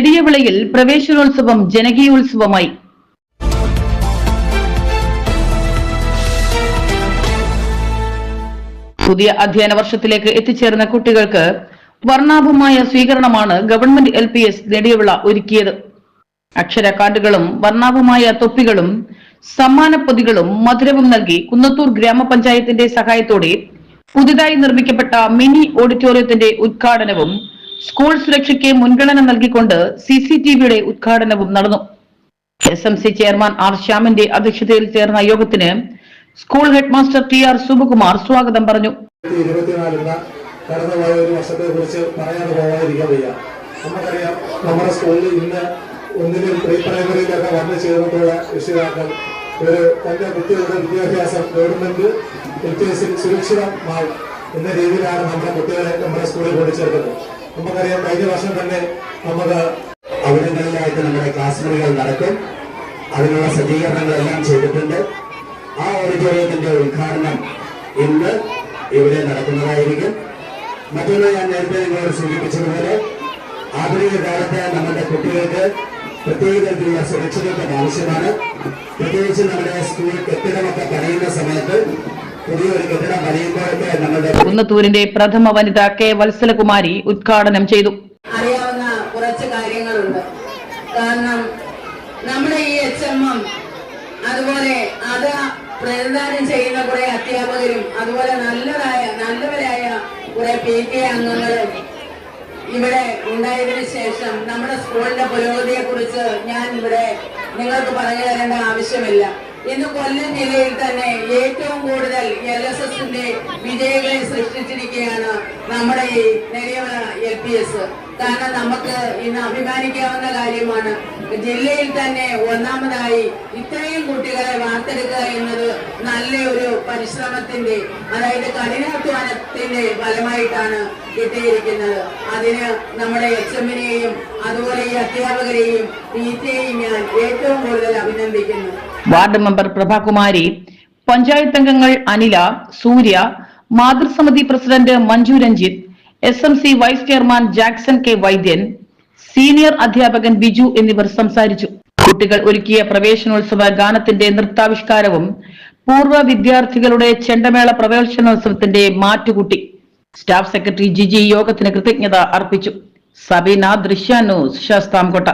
നെടിയവിളയിൽ പ്രവേശനോത്സവം ജനകീയോത്സവമായി. പുതിയ അധ്യയന വർഷത്തിലേക്ക് എത്തിച്ചേർന്ന കുട്ടികൾക്ക് വർണാഭമായ സ്വീകരണമാണ് government L P S Nediyavila ഒരുക്കിയത്. അക്ഷര കാർഡുകളും വർണാഭമായ തൊപ്പികളും സമ്മാനപ്പൊതികളും മധുരവും നൽകി കുന്നത്തൂർ ഗ്രാമപഞ്ചായത്തിന്റെ സഹായത്തോടെ പുതുതായി നിർമ്മിക്കപ്പെട്ട മിനി ഓഡിറ്റോറിയത്തിന്റെ ഉദ്ഘാടനവും സ്കൂൾ സുരക്ഷയ്ക്ക് മുൻഗണന നൽകിക്കൊണ്ട് സി സി ടി വിയുടെ ഉദ്ഘാടനവും നടന്നു. S M C chairman R ശ്യാമിന്റെ അധ്യക്ഷതയിൽ ചേർന്ന യോഗത്തിന് school head master T R Subakumar സ്വാഗതം പറഞ്ഞു. ഒരു കുറിച്ച് നമ്മുടെ ഒരു തന്റെ കുട്ടികളുടെ വിദ്യാഭ്യാസം ഗവൺമെന്റ് എൽ പി എന്ന രീതിയിലാണ് നമ്മുടെ കുട്ടികളെ നമ്മുടെ സ്കൂളിൽ കൊണ്ടുചേർക്കുന്നത്. നമുക്കറിയാം കഴിഞ്ഞ വർഷം തന്നെ നമുക്ക് അവിടങ്ങളിലായിട്ട് നമ്മുടെ ക്ലാസ് മുറികൾ നടക്കും. അതിനുള്ള സജ്ജീകരണങ്ങളെല്ലാം ചെയ്തിട്ടുണ്ട്. ആ ഓഡിറ്റോറിയത്തിന്റെ ഉദ്ഘാടനം ഇന്ന് ഇവിടെ നടക്കുന്നതായിരിക്കും. മറ്റൊന്ന് ഞാൻ നേരത്തെ നിങ്ങളോട് സൂചിപ്പിച്ചതുപോലെ ആധുനിക കാലത്ത് നമ്മുടെ കുട്ടികൾക്ക് പ്രത്യേക തരത്തിലുള്ള സുരക്ഷിതത്വം ആവശ്യമാണ്. പ്രത്യേകിച്ച് നമ്മുടെ സ്കൂൾ കെട്ടിടമൊക്കെ പണിയുന്ന സമയത്ത് കുന്നത്തൂരിന്റെ പ്രഥമ വനിത കെ വത്സലകുമാരി ഉദ്ഘാടനം ചെയ്തു. അറിയാവുന്ന കുറച്ച് കാര്യങ്ങളുണ്ട്. കാരണം നമ്മുടെ ഈ എച്ച് എം എം അതുപോലെ അത് പ്രതിദാനം ചെയ്യുന്ന കുറെ അധ്യാപകരും അതുപോലെ നല്ലതായ നല്ലവരായ കുറെ പി കെ അംഗങ്ങളും ഇവിടെ ഉണ്ടായതിനു ശേഷം നമ്മുടെ സ്കൂളിന്റെ പുരോഗതിയെ കുറിച്ച് ഞാൻ ഇവിടെ നിങ്ങൾക്ക് പറഞ്ഞു തരേണ്ട ആവശ്യമില്ല. ഇന്ന് കൊല്ലം ജില്ലയിൽ തന്നെ ഏറ്റവും കൂടുതൽ എൽ എസ് എസിന്റെ വിജയികളെ സൃഷ്ടിച്ചിരിക്കുകയാണ് നമ്മുടെ ഈ നെടിയവള എൽ പി എസ് കാരണം നമുക്ക് ഇന്ന് അഭിമാനിക്കാവുന്ന കാര്യമാണ്. ജില്ലയിൽ തന്നെ ഒന്നാമതായി ഇത്രയും കുട്ടികളെ വാർത്തെടുക്കുക എന്നത് നല്ലൊരു പരിശ്രമത്തിന്റെ അതായത് കഠിനാധ്വാനത്തിന്റെ ഫലമായിട്ടാണ് കിട്ടിയിരിക്കുന്നത്. അതിന് നമ്മുടെ എച്ച് എമ്മിനെയും അതുപോലെ ഈ അധ്യാപകരെയും പി ഞാൻ ഏറ്റവും കൂടുതൽ അഭിനന്ദിക്കുന്നു. വാർഡ് മെമ്പർ പ്രഭാകുമാരി പഞ്ചായത്ത് അംഗങ്ങൾ Anila Surya മാതൃസമിതി president Manju Ranjith S M C vice chairman Jackson K Vaidyan senior അധ്യാപകൻ ബിജു എന്നിവർ സംസാരിച്ചു. കുട്ടികൾ ഒരുക്കിയ പ്രവേശനോത്സവ ഗാനത്തിന്റെ നൃത്താവിഷ്കാരവും പൂർവ വിദ്യാർത്ഥികളുടെ ചെണ്ടമേള പ്രവേശനോത്സവത്തിന്റെ മാറ്റുകൂട്ടി. സ്റ്റാഫ് സെക്രട്ടറി ജിജി യോഗത്തിന് കൃതജ്ഞത അർപ്പിച്ചു. സബീന ദൃശ്യാനൂസ് ശാസ്താംകോട്ട.